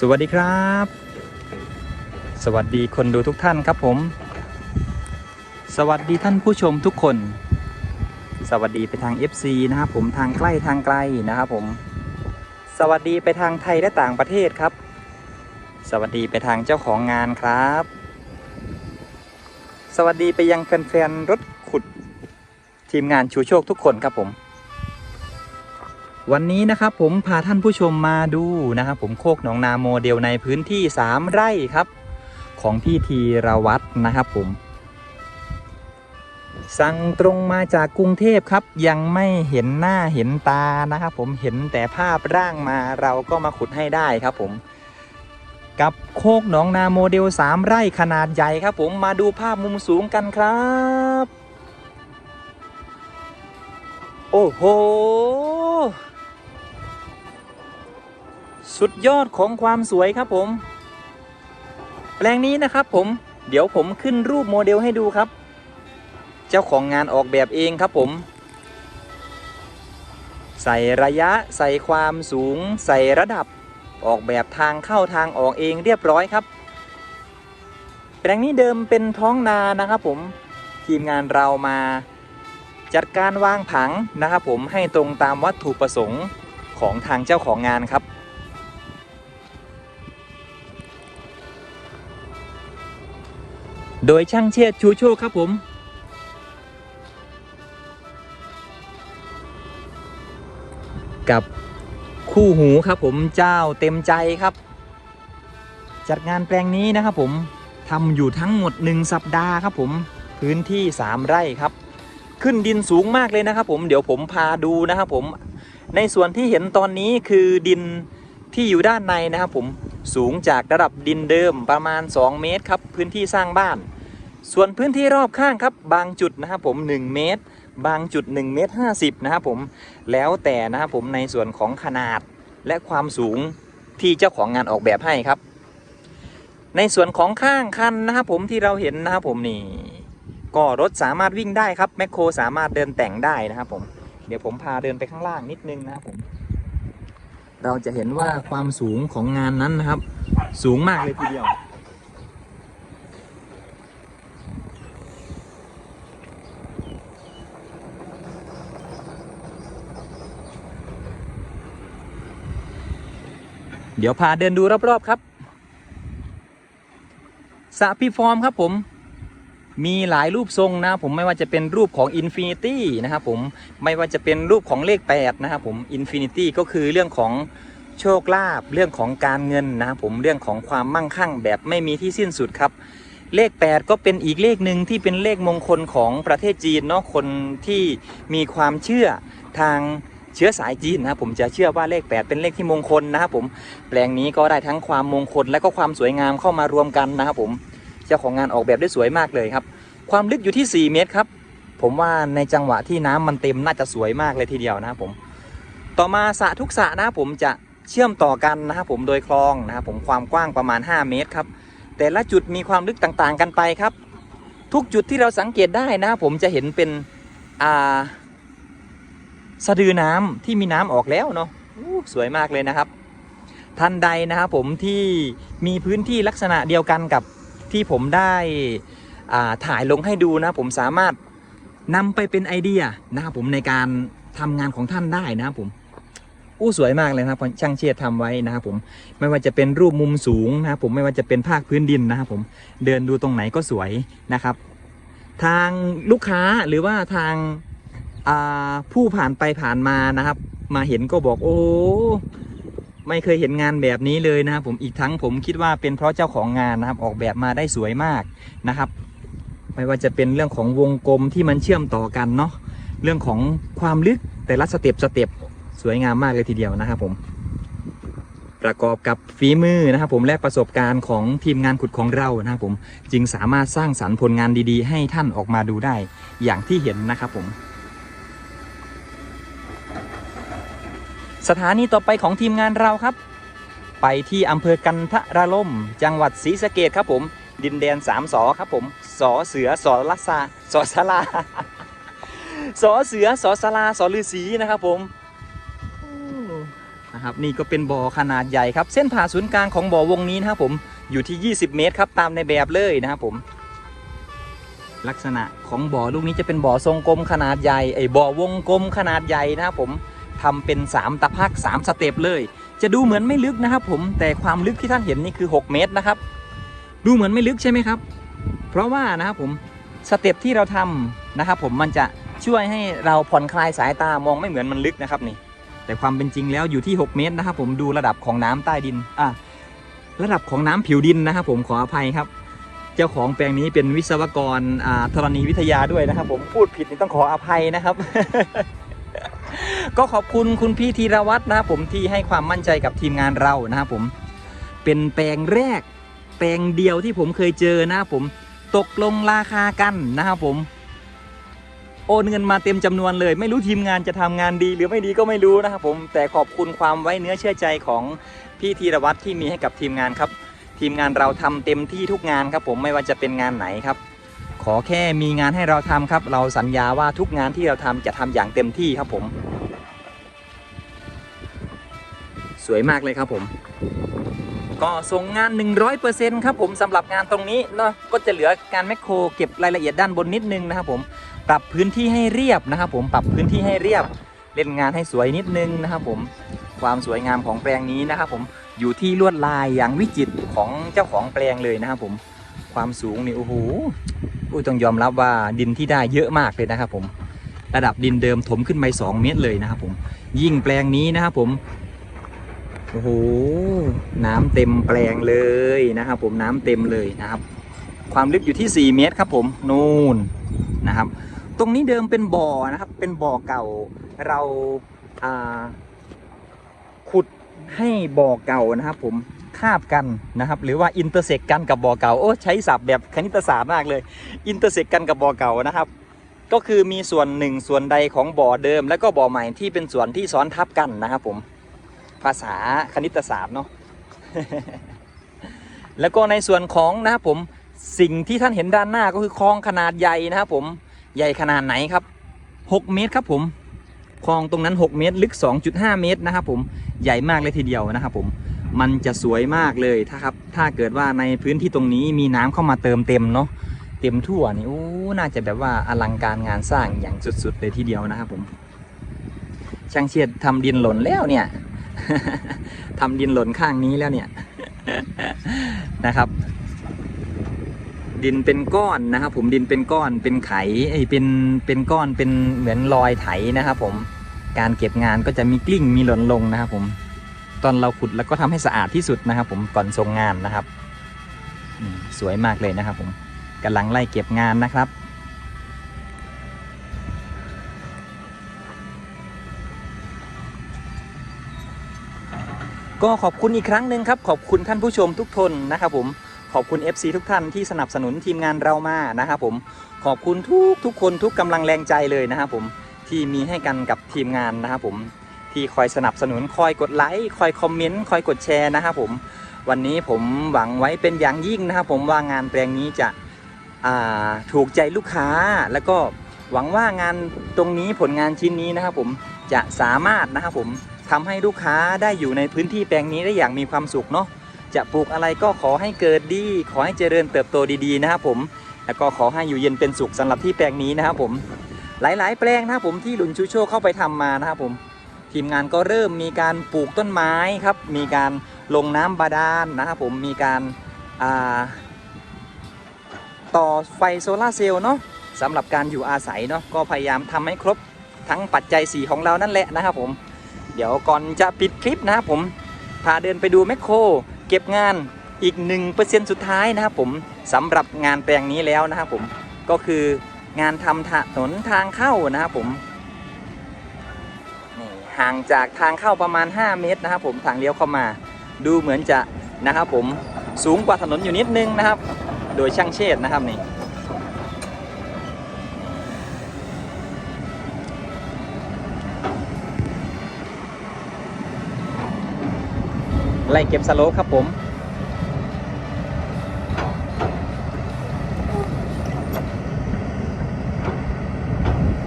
สวัสดีครับ สวัสดีคนดูทุกท่านครับผม สวัสดีท่านผู้ชมทุกคน สวัสดีไปทาง FC นะครับผมทางใกล้ทางไกลนะครับผม สวัสดีไปทางไทยและต่างประเทศครับ สวัสดีไปทางเจ้าของงานครับ สวัสดีไปยังแฟนๆรถขุดทีมงานชูโชคทุกคนครับผม วันนี้นะครับผมพาท่านผู้ชมมาดูนะครับผมโคกหนองนาโมเดลในพื้นที่ 3 ไร่ครับ ของพี่ธีรวัตรนะครับผม สั่งตรงมาจากกรุงเทพครับ ยังไม่เห็นหน้าเห็นตานะครับผมเห็นแต่ภาพร่างมาเราก็มาขุดให้ได้ครับผม กับโคกหนองนาโมเดล 3 ไร่ขนาดใหญ่ครับผมมาดูภาพมุมสูงกันครับ โอ้โห สุดยอดของความสวยครับผม แปลงนี้นะครับผมเดี๋ยวผมขึ้นรูปโมเดลให้ดูครับ เจ้าของงานออกแบบเองครับผม ใส่ระยะใส่ความสูง ใส่ระดับออกแบบทางเข้าทางออกเองเรียบร้อยครับ แปลงนี้เดิมเป็นท้องนานะครับผมทีมงานเรามาจัดการวางผังนะครับผมให้ตรงตามวัตถุประสงค์ของทางเจ้าของงานครับ โดยช่างเชษฐ์ชูโชคครับผม กับคู่หูครับผมเจ้าเต็มใจครับ จัดงานแปลงนี้นะครับผมทำอยู่ทั้งหมด 1 สัปดาห์ครับผมพื้นที่ 3 ไร่ครับ ขึ้นดินสูงมากเลยนะครับผมเดี๋ยวผมพาดูนะครับผมในส่วนที่เห็นตอนนี้คือดินที่อยู่ด้านในนะครับผมสูงจากระดับดินเดิมประมาณ 2 เมตรครับ พื้นที่สร้างบ้าน ส่วนพื้นที่รอบข้างครับบางจุดนะครับผม 1 เมตร บางจุด 1 เมตร 50 นะครับผมแล้วแต่นะครับผมในส่วนของขนาดและความสูงที่เจ้าของงานออกแบบให้ครับ ในส่วนของข้างคันนะครับผมที่เราเห็นนะครับผมนี่ก็รถสามารถวิ่งได้ครับแมคโครสามารถเดินแต่งได้นะครับผมเดี๋ยวผมพาเดินไปข้างล่างนิดนึงนะครับผมเราจะเห็นว่าความสูงของงานนั้นนะครับ สูงมากเลยทีเดียว เดี๋ยวพาเดินดูรอบๆครับสระพีฟอร์มครับผมมีหลายรูปทรงนะผมไม่ว่าจะเป็นรูปของ Infinity นะครับผมไม่ว่าจะเป็นรูปของเลข 8 นะครับผม Infinity ก็คือเรื่องของโชคลาภเรื่องของการเงินนะครับผมเรื่องของความมั่งคั่งแบบไม่มีที่สิ้นสุดครับ เลข 8 ก็เป็นอีกเลขหนึ่งที่เป็นเลขมงคลของประเทศจีนเนาะคนที่มีความเชื่อทาง เชื้อสายจีนนะครับผมจะเชื่อว่าเลข 8 เป็นเลขที่มงคลนะครับผมแปลงนี้ก็ได้ทั้งความมงคลและก็ความสวยงามเข้ามารวมกันนะครับผมเจ้าของงานออกแบบได้สวยมากเลยครับ ความลึกอยู่ที่ 4 เมตรครับ ผมว่าในจังหวะที่น้ำมันเต็มน่าจะสวยมากเลยทีเดียวนะครับผม ต่อมาสระทุกสระนะครับผมจะเชื่อมต่อกันนะครับผมโดยคลองนะครับผมความกว้างประมาณ 5 เมตรครับแต่ละจุดมีความลึกต่างๆ กันไปครับ ทุกจุดที่เราสังเกตได้นะครับผมจะเห็นเป็นอ่า สะดือน้ำที่มีน้ำออกแล้วเนาะสวยมากเลยนะครับ ท่านใดนะครับผมที่มีพื้นที่ลักษณะเดียวกันกับที่ผมได้ถ่ายลงให้ดูนะผมสามารถนำไปเป็นไอเดียนะครับผมในการทำงานของท่านได้นะครับผมอู้สวยมากเลยนะครับช่างเชียร์ทำไว้นะครับผมไม่ว่าจะเป็นรูปมุมสูงนะครับผมไม่ว่าจะเป็นภาคพื้นดินนะครับผมเดินดูตรงไหนก็สวยนะครับ ทางลูกค้าหรือว่าทาง ผู้ผ่านไปผ่านมานะครับ มาเห็นก็บอกโอ้ไม่เคยเห็นงานแบบนี้เลยนะครับผมอีกทั้งผมคิดว่าเป็นเพราะเจ้าของงานนะครับ ออกแบบมาได้สวยมากนะครับ ไม่ว่าจะเป็นเรื่องของวงกลมที่มันเชื่อมต่อกันเนาะเรื่องของความลึกแต่ละสเต็ปสเต็ปสวยงามมากเลยทีเดียวนะครับผมประกอบกับฝีมือนะครับผมและประสบการณ์ของทีมงานขุดของเรานะครับผมจึงสามารถสร้างสรรค์ผลงานดีๆ ให้ท่านออกมาดูได้อย่างที่เห็นนะครับผม สถานีต่อไปของทีมงานเราครับ ไปที่อำเภอกันทะระล่มจังหวัดศรีสะเกดครับผม ดินแดนสามสอครับผมสอเสือสอลัสาสอสลาสอเสือสอสลาสอฤาษีนะครับผมนะครับนี่ก็เป็นบ่อขนาดใหญ่ครับ เส้นผ่าศูนย์กลางของบ่อวงนี้นะครับผมอยู่ที่ 20 เมตรครับตามในแบบเลยนะครับผม ลักษณะของบ่อลูกนี้จะเป็นบ่อทรงกลมขนาดใหญ่ไอ้บ่อวงกลมขนาดใหญ่นะครับผม ทำเป็น 3 ตะพัก3สเต็ปเลย จะดูเหมือนไม่ลึกนะครับผมแต่ความลึกที่ท่านเห็นนี่คือ 6 เมตรนะครับ ดูเหมือนไม่ลึกใช่ไหมครับ เพราะว่านะครับผมสเต็ปที่เราทำนะครับผมมันจะช่วยให้เราผ่อนคลายสายตามองไม่เหมือนมันลึกนะครับนี่ แต่ความเป็นจริงแล้วอยู่ที่ 6 เมตรนะครับผมดูระดับของน้ำใต้ดินอะระดับของน้ำผิวดินนะครับผมขออภัยครับ เจ้าของแปลงนี้เป็นวิศวกรอธรณีวิทยาด้วยนะครับ ผมพูดผิดนี่ต้องขออภัยนะครับ ก็ขอบคุณคุณพี่ธีรวัตรนะครับผมที่ให้ความมั่นใจกับทีมงานเรานะครับผมเป็นแปลงแรก แปลงเดียวที่ผมเคยเจอนะครับผมตกลงราคากันนะครับผม โอนเงินมาเต็มจำนวนเลย ไม่รู้ทีมงานจะทำงานดีหรือไม่ดีก็ไม่รู้นะครับผมแต่ขอบคุณความไว้เนื้อเชื่อใจของพี่ธีรวัตรที่มีให้กับทีมงานครับ ทีมงานเราทำเต็มที่ทุกงานครับผมไม่ว่าจะเป็นงานไหนครับ ขอแค่มีงานให้เราทำครับ เราสัญญาว่าทุกงานที่เราทำจะทำอย่างเต็มที่ครับผม สวยมากเลยครับผม ก็ส่งงาน 100%ครับผมสำหรับงานตรงนี้เนาะก็จะเหลือการแมคโครเก็บรายละเอียดด้านบนนิดนึงนะครับผมปรับพื้นที่ให้เรียบนะครับผมปรับพื้นที่ให้เรียบเล่นงานให้สวยนิดนึงนะครับผมความสวยงามของแปลงนี้นะครับผมอยู่ที่ลวดลายอย่างวิจิตรของเจ้าของแปลงเลยนะครับผมความสูงนี่โอ้โหอุ้ต้องยอมรับว่าดินที่ได้เยอะมากเลยนะครับผมระดับดินเดิมถมขึ้นไป2เมตรเลยนะครับผมยิ่งแปลงนี้นะครับผม โอ้โหน้ำเต็มแปลงเลยนะครับ ผมน้ำเต็มเลยนะครับ ความลึกอยู่ที่ 4 เมตรครับผมนู่นนะครับ ตรงนี้เดิมเป็นบ่อนะครับ เป็นบ่อเก่าเราอ่าขุดให้บ่อเก่านะครับ ผมคาบกันนะครับ หรือว่าอินเตอร์เซกกันกับบ่อเก่าโอ้ใช้ศัพท์แบบคณิตศาสตร์มากเลยอินเตอร์เซกกันกับบ่อเก่านะครับ ก็คือมีส่วนหนึ่งส่วนใดของบ่อเดิม แล้วก็บ่อใหม่ที่เป็นส่วนที่ซ้อนทับกันนะครับผม ภาษาคณิตศาสตร์เนาะแล้วก็ในส่วนของนะครับผมสิ่งที่ท่านเห็นด้านหน้าก็คือคลองขนาดใหญ่นะครับผมใหญ่ขนาดไหนครับ 6 เมตรครับผมคลองตรงนั้น 6 เมตร ลึก 2.5 เมตรนะครับผมใหญ่มากเลยทีเดียวนะครับผมมันจะสวยมากเลยถ้าครับ ถ้าเกิดว่าในพื้นที่ตรงนี้มีน้ำเข้ามาเติมเต็มเนาะเต็มทั่วนี่โอ้น่าจะแบบว่าอลังการงานสร้างอย่างสุดๆเลยทีเดียวนะครับผมช่างเชียดทำดินหล่นแล้วเนี่ย ทำดินหล่นข้างนี้แล้วเนี่ยนะครับ ดินเป็นก้อนนะครับ ผมดินเป็นก้อนเป็นไขไอเป็นเป็นก้อนเป็นเหมือนรอยไถนะครับ ผมการเก็บงานก็จะมีกลิ้งมีหล่นลงนะครับ ผม ตอนเราขุดแล้วก็ทำให้สะอาดที่สุดนะครับ ผมก่อนส่งงานนะครับสวยมากเลยนะครับ ผมกำลังไล่เก็บงานนะครับ ก็ขอบคุณอีกครั้งหนึ่งครับ ขอบคุณท่านผู้ชมทุกทนนะครับผมขอบคุณ FC ทุกท่านที่สนับสนุนทีมงานเรามานะครับผมขอบคุณทุกทุกคนทุกกำลังแรงใจเลยนะครับผมที่มีให้กันกับทีมงานนะครับผมที่คอยสนับสนุนคอยกดไลค์คอยคอมเมนต์คอยกดแชร์นะครับผมวันนี้ผมหวังไว้เป็นอย่างยิ่งนะครับผมว่างานแปลงนี้จะถูกใจลูกค้า แล้วก็หวังว่างานตรงนี้ผลงานชิ้นนี้นะครับผมจะสามารถนะครับผม ทำให้ลูกค้าได้อยู่ในพื้นที่แปลงนี้ได้อย่างมีความสุขเนาะจะปลูกอะไรก็ขอให้เกิดดี ขอให้เจริญเติบโตดีๆนะครับผมแล้วก็ขอให้อยู่เย็นเป็นสุขสำหรับที่แปลงนี้นะครับผม หลายๆ แปลงนะครับผมที่หลุนชูโชเข้าไปทำมานะครับผมทีมงานก็เริ่มมีการปลูกต้นไม้ครับ มีการลงน้ำบาดาลนะครับผมมีการาต่อไฟโซลาเซลล์เนาะสำหรับการอยู่อาศัยเนาะก็พยายามทำให้ครบทั้งปัจจัย 4 ของเรานั่นแหละนะครับผม เดี๋ยวก่อนจะปิดคลิปนะครับผมพาเดินไปดูแมคโครเก็บงานอีก 1%สุดท้ายนะครับผมสำหรับงานแปลงนี้แล้วนะครับผมก็คืองานทำถนนทางเข้านะครับผมห่างจากทางเข้าประมาณ 5 เมตรนะครับผมทางเลี้ยวเข้ามา ดูเหมือนจะนะครับผมสูงกว่าถนนอยู่นิดนึงนะครับ โดยช่างเชษฐ์นะครับนี่ ไล่เก็บสโลปครับผม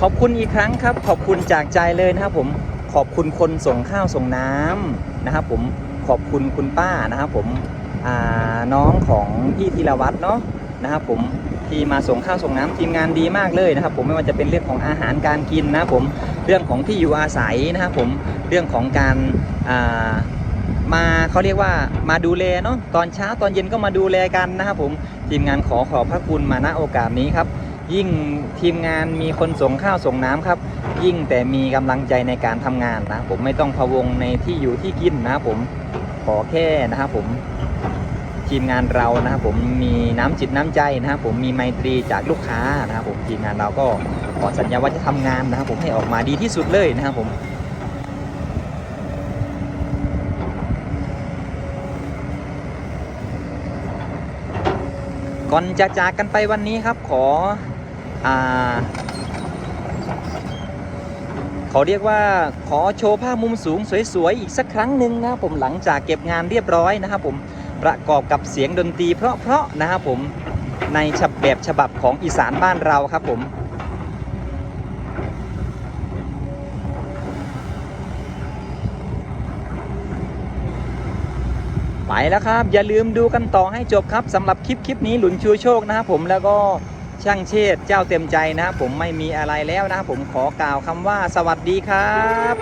ขอบคุณอีกครั้งครับ ขอบคุณจากใจเลยนะครับผมขอบคุณคนส่งข้าวส่งน้ำนะครับผมขอบคุณคุณป้านะครับผมอ่าน้องของพี่ธีรวัตรเนาะนะครับผมที่มาส่งข้าวส่งน้ำทีมงานดีมากเลยนะครับ ผมไม่ว่าจะเป็นเรื่องของอาหารการกินนะครับผมเรื่องของที่อยู่อาศัยนะครับผมเรื่องของการ มาเขาเรียกว่ามาดูแลเนาะตอนเช้าตอนเย็นก็มาดูแลกันนะครับผมทีมงานขอขอบพระคุณมาณโอกาสนี้ครับยิ่งทีมงานมีคนส่งข้าวส่งน้ำครับ ยิ่งแต่มีกำลังใจในการทำงานนะผมไม่ต้องพะวงในที่อยู่ที่กินนะผมขอแค่นะครับผมทีมงานเรานะครับผมมีน้ำจิตน้ำใจนะครับผมมีไมตรีจากลูกค้านะครับผมทีมงานเราก็ขอสัญญาว่าจะทำงานนะครับผมให้ออกมาดีที่สุดเลยนะครับผม ก่อนจะจากกันไปวันนี้ครับขออ่าขาเรียกว่าขอโชว์ภาพมุมสูงสวยๆอีกสักครั้งหนึ่งนะครับผมหลังจากเก็บงานเรียบร้อยนะครับผมประกอบกับเสียงดนตรีเพราะๆนะครับผมในฉบับแบบฉบับของอีสานบ้านเราครับผม แล้วครับ อย่าลืมดูกันต่อให้จบครับสำหรับคลิปคลิปนี้หลุนชูโชคนะครับผมแล้วก็ช่างเชษเจ้าเต็มใจนะครับผมไม่มีอะไรแล้วนะครับผมขอกล่าวคำว่าสวัสดีครับ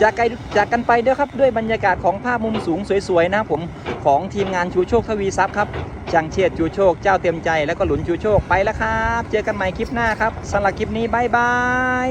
จากไกลจากกันไปด้อครับด้วยบรรยากาศของภาพมุมสูงสวยๆนะครับผมของทีมงานชูโชคทวีทรัพย์ครับช่างเชษฐ์ชูโชคเจ้าเต็มใจแล้วก็หลุนชูโชคไปแล้วครับ เจอกันใหม่คลิปหน้าครับสำหรับคลิปนี้บายบาย